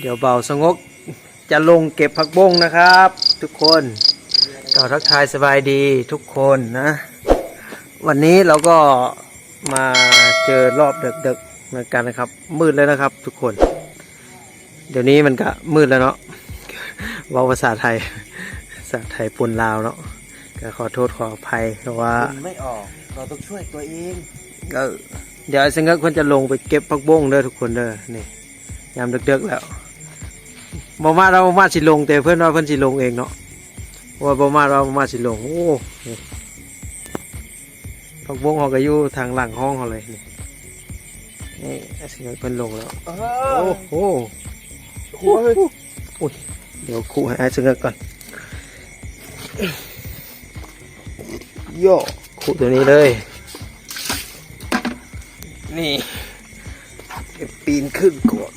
เดี๋ยวเบาสงกจะลงเก็บผักบุ้งนะครับ ทุกคนก็ทักทายสบายดีทุกคนนะ วันนี้เราก็มาเจอรอบดึกๆเหมือนกันนะครับ มืดแล้วนะครับทุกคน เดี๋ยวนี้มันก็มืดแล้วเนาะเว่าภาษาไทยภาษาไทยปนลาวเนาะก็ขอโทษขออภัยเพราะว่าไม่ออกเราต้องช่วยตัวเองก็เดี๋ยวไอ้สังเกตคนจะลงไปเก็บผักบุ้งเด้อทุกคนเด้อนี่ยามดึกๆแล้ว บอมาเราบ่มาสิลงแต่เพื่อนว่าเพื่อนสิลงเองเนาะว่าบอมาเราบ่มาสิลงโอ้นี่ผักบุ้งเขาก็อยู่ทางหลังห้องเขาเลยนี่นี่ไอ้สังเกตเพื่อนลงแล้วเอโอ้อโหหัวเฮ้ยอุ้ยเดี๋ยวคู่ให้ไอ้สังเกตก่อนโย่คู่ตัวนี้เลย นี่เก็บปีนขึ้นก่อน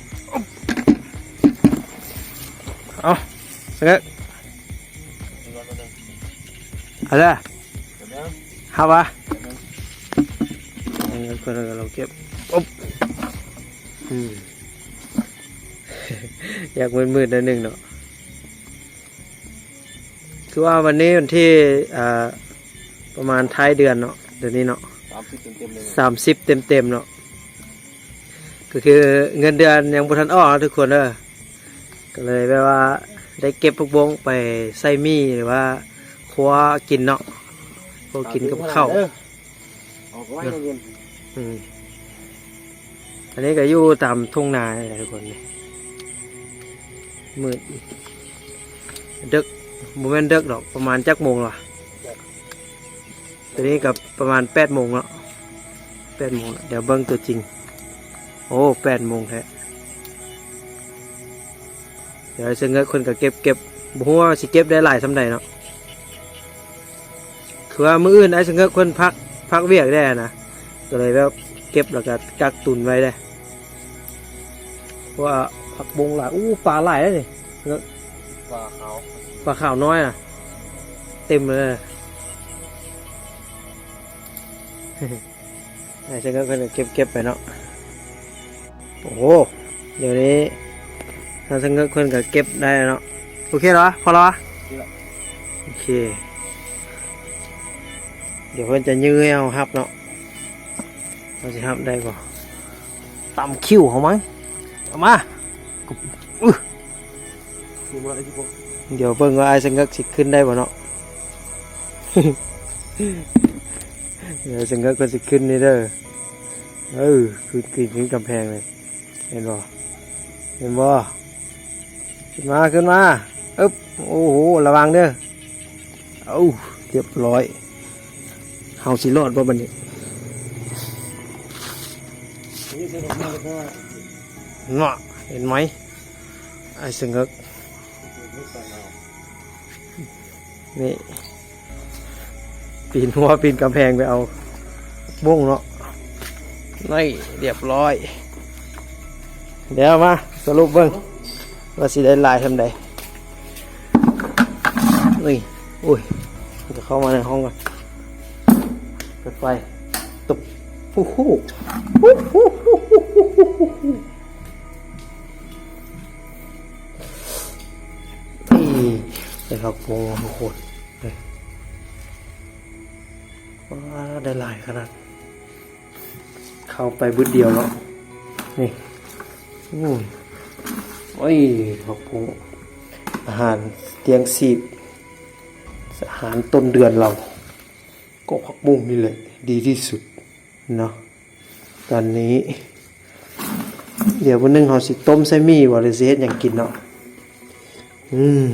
เอาสังเกตอะไรอะฮาวะสังเกตคนเราเก็บปุ๊บอืมอยากมืดๆนิดนึงเนาะคือว่าวันนี้วันที่อ่าประมาณท้ายเดือนเนาะเดือนนี้เนาะสามสิบเต็มๆเลยสามสิบเต็มเต็มๆเนาะก็คือเงินเดือนยังบุทันออกนะทุกคนเออ ก็เลยแบบว่าได้เก็บพวกบงไปใส่มีหรือว่าคว้ากินเนาะพวกกินกับข้าวเออออกไว้ในเงินอืมอันนี้ก็อยู่ตามทุ่งนาเลยทุกคนนี่มืดดึกโมเมนต์ดึกดอกประมาณจักโมงล่ะตอนนี้กับประมาณแปดโมงแล้วแปดโมงแล้วเดี๋ยวเบิ้งตัวจริง โอ้แปดโมงแท้ เดี๋ยวไอ้เสงเงคนก็เก็บเก็บบัวาสิเก็บได้หลายสำใดเนาะคือว่ามืออื่นไอ้เสงเงคนพักพักเวียกได้นะก็เลยแบบเก็บแล้วก็กักตุนไว้ได้เพราะว่าผักบงหลายอู้ปลาหลายแล้วนี่ปลาขาวปลาขาวน้อยอะ เต็มเลยไอ้ฉันก็เก็บเก็บไปเนาะโอ้โหเดี๋ยวนี้ ทางฉันก็คนก็เก็บได้เนาะโอเคเหรอพอแล้ววะโอเค เดี๋ยวเพื่อนจะยื้อเอาฮับเนาะเราจะทำได้ป่ะตำคิ้วเขามั้งเอามาคือมันอะไรที่พวกเดี๋ยวเบิ่งว่าไอ้สังกักสิขึ้นได้ป่เนาะเดี๋ยวสังกักก็สิขึ้นนี่เด้อเออขึ้นขึ้นขึ้นกำแพงเลยเห็นบ่เห็นบ่ ขึ้นมาขึ้นมาอึ๊บโอ้โหระวังเด้อเอาเรียบร้อยเฮาสิรอดบ่บัดนี้นี่คือผมไม่ได้ว่าเนาะเห็นไหมไอ้สังกักนี่ปีนหัวปีนกำแพงไปเอาบ้งเนาะนี่เรียบร้อย เดี๋ยวมาสรุปเบิ้ง ว่าสีได้ลายทำไดนี่อุ้ยจะเข้ามาในห้องก่อนเปิดไฟตบฮู้ฮู้ฮู้ฮู้ฮู้ฮู้ฮู้แต่ผักพวงโคตรเลยว้าได้หลายขนาด เข้าไปบึดเดียวแล้ว นี่อู้ โอ้ยขอบคุณอาหารเตียงสีบอาหารต้นเดือนเรา ก็ผักบุ้งนี่แหละดีที่สุดเนาะตอนนี้ เดี๋ยววันหนึงเราสิต้มไส้มี่วอลเลเฮ็ดอย่างกินเนาะอืม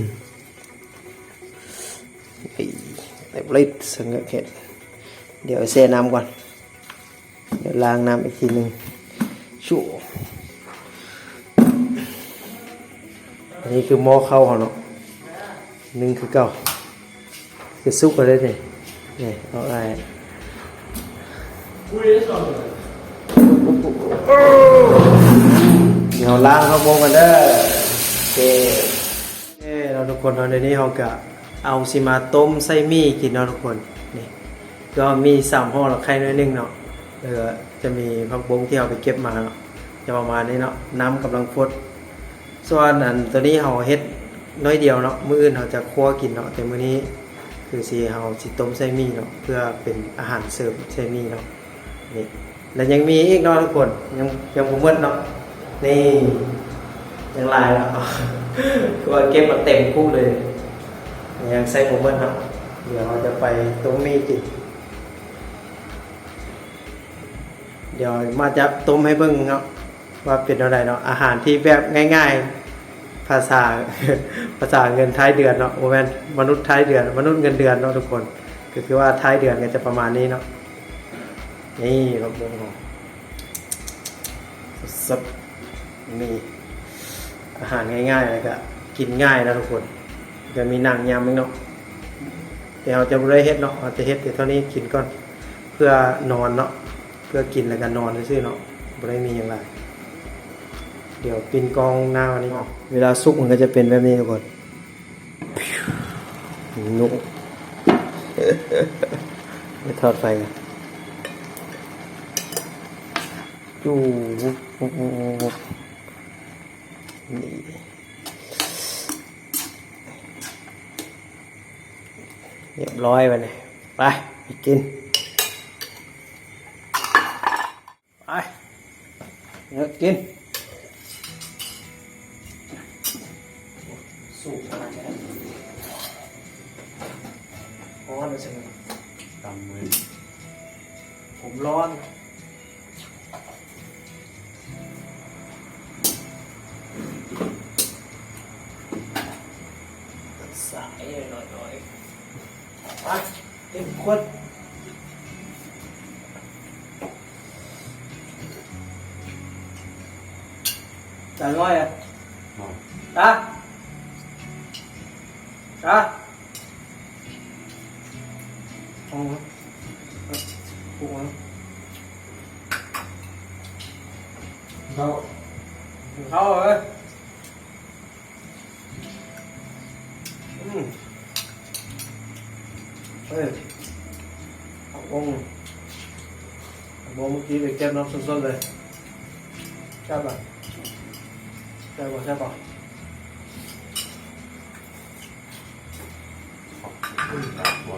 ไอ้ไอ้บลิดสังเกตเดี๋ยวเซน้ำก่อน เดี๋ยวล้างน้ำอีกทีหนึ่งชูอั นนี้คือหม้อข้าวเขาเนาะหนึ่งคือเก่าคือซุกไปเนี่นี่เอาอะไรเดี๋ยวล้างข้าวโพดกันเด้อโอเคเอ้เราทุกคนตอนนี้เราก็เอาสิมาต้มไส้มี่กินเนาะทุกคนนี่ก็มีสามห่อแล้วไข่น้อยนึงเนาะเออจะมีผักบงที่เอาไปเก็บมาเนาะจะประมาณนี้เนาะน้ำกำลังฟด ส่วนอันตัวนี้เราเฮ็ดน้อยเดียวเนาะมื้ออื่นเราจะคั่วกินเนาะแต่มื้อนี้คือสิเราสิต้มไส้หมี่เนาะเพื่อเป็นอาหารเสริมไส้หมี่เนาะนี่แล้วยังมีอีกเนาะทุกคนยังยังบ่หมดเนาะนี่ยังหลายเนาะคือว่าเก็บมาเต็มคุกเลย ยังใส่บ่หมดเนาะเดี๋ยวเราจะไปต้มมี่กินเดี๋ยวมาจะต้มให้เบิ่งเนาะว่าเป็นอะไรเนาะอาหารที่แบบง่าย ๆ ภาษาภาษาเงินท้ายเดือนเนาะโมเมนมนุษย์ท้ายเดือน มนุษย์เงินเดือนเนาะทุกคน ก็คือว่าท้ายเดือนก็จะประมาณนี้เนาะนี่ครับเบิ่งสดนี่อาหารง่ายๆแล้วก็กินง่ายนะทุกคนจะมีนังยำมั้งเนาะแต่เราจะไม่ได้เฮ็ดเนาะเราจะเฮ็ดแต่เท่านี้กินก่อนเพื่อนอนเนาะเพื่อกินแล้วก็นอนซื่อเนาะไม่ได้มีอย่างไร เดี๋ยวปินกองหน้าวันนี้เวลาซุกมันก็จะเป็นแบบนี้ทุกคนนุกไปทอดไฟกันจูนี่เรียบร้อยไปเลยไปไปกิน ไปเดี๋ยวกิน สูบมาแล้วร้อนเลยสิตำมือผมร้อนสายหน่อยหน่อยๆไปเต็มขวดจ่ายง่อยอะหอม ตาตาเอามาเอาปลุกมาเข้าเข้าเลยอืมเฮ้ยเอาวงเอาวงเมื่อกี้ไปเก็บน้ำสดๆเลยใช่ป่ะใช่ป่ะใช่ป่ะ ตำหัว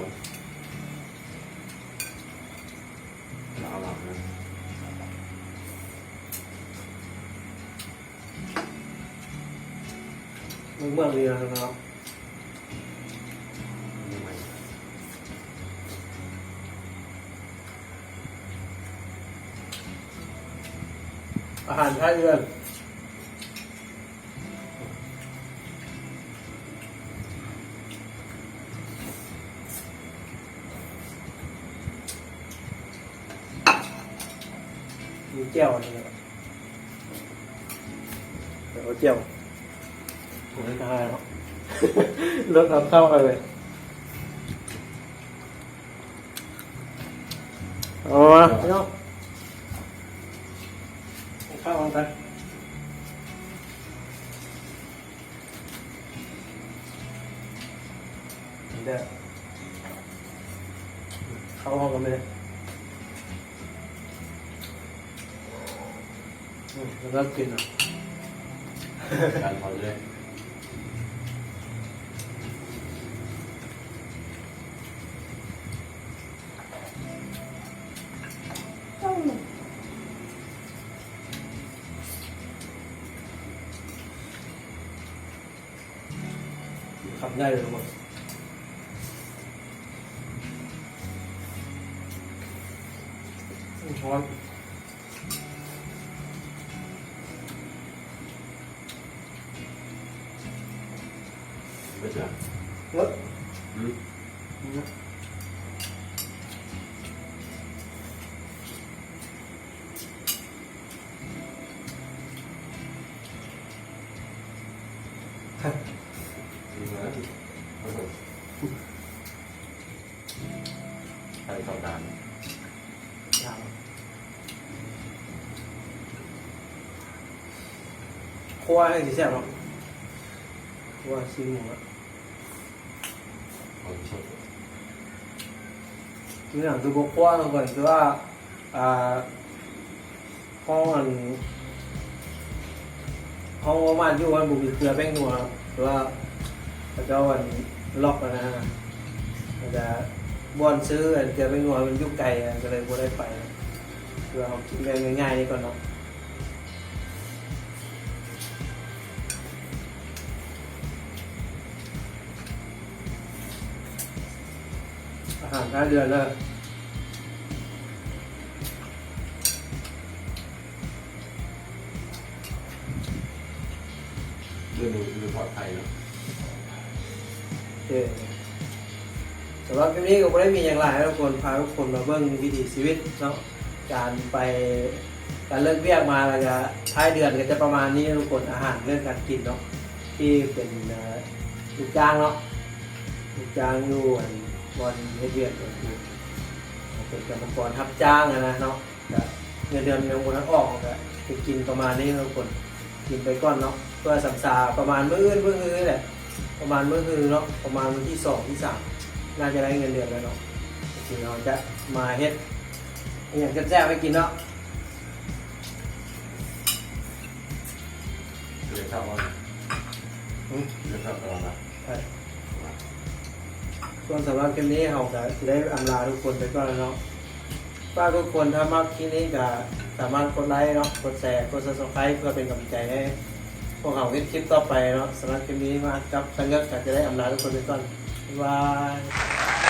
เอาหลับนะ มึงเมื่อเรียนนะครับนี่ไหมอาหารท้ายเดือนมีเจียวอันนี้ครับเดี๋ยวเอาเจียว ผมไม่ได้แล้วรถเอาเข้าไปเลย เอามาพี่น้องเอาเข้ากันไปเดี๋ยวเข้าห้องกันไปเลยอืมแล้วก็กินอะ การพอเลย ช้อนไม่ใช่รสอืมนี่ คั่วให้ดีแซ่บหรอคั่วซีหมูอะคนชอบทีหลังคือบอกคั่วก่อนคือว่าอ่าห้องอันห้องประมาณอยู่วันบุกเกลือแป้งนัวครับหรือว่าเขาเจ้าวันล็อกแล้วนะมันจะบอนซื้ออันเกลือแป้งนัวมันอยุ่ไกลอะก็เลยบ่ได้ไปเพื่อเอากินกันง่ายๆนี่ก่อนเนาะ หารท้ายเดือนแล้วเรื่องดูดูปลอดภัยเนาะโอเคสำหรับคลิปนี้ก็ไม่ได้มีอย่างไรให้ทุกคนพาทุกคนมาเบิ่งวิถีชีวิตเนาะการไปการเลิกเวียกมาแล้วก็ท้ายเดือนก็จะประมาณนี้ทุกคนอาหารเรื่องการกินเนาะที่เป็นเอ่อลูกจ้างเนาะลูกจ้างอยู่อัน บอลเฮ็ดเวียกก็คือเป็นกรรมกรทับจ้างอะนะเนาะก็เงินเดือนยังบนนั้นออกก็จะกินประมาณนี้ทุกคนกินไปก่อนเนาะเพื่อสัมสาประมาณมื้ออื่นมื้ออื่นนี่แหละประมาณเมื่อคืนเนาะประมาณวันที่สองที่สามน่าจะได้เงินเดือนแล้วเนาะทีเราจะมาเฮ็ดอหย่างแซ่บๆไปกินเนาะเรื่องชอบว่าอืมเรื่องชอบตลอดนะใช่ ส่วนสำหรับคลิปนี้เราจะได้อำลาทุกคนไปก่อนแล้วเนาะฝากทุกคนถ้ามักคลิปนี้ก็สามารถกดไลค์เนาะกดแชร์กดซับสไครต์เพื่อเป็นกำลังใจให้พวกเราเฮ็ดคลิปต่อไปเนาะสำหรับคลิปนี้มากับสังเกตก็จะได้อำลาทุกคนไปก่อนบ๊ายบาย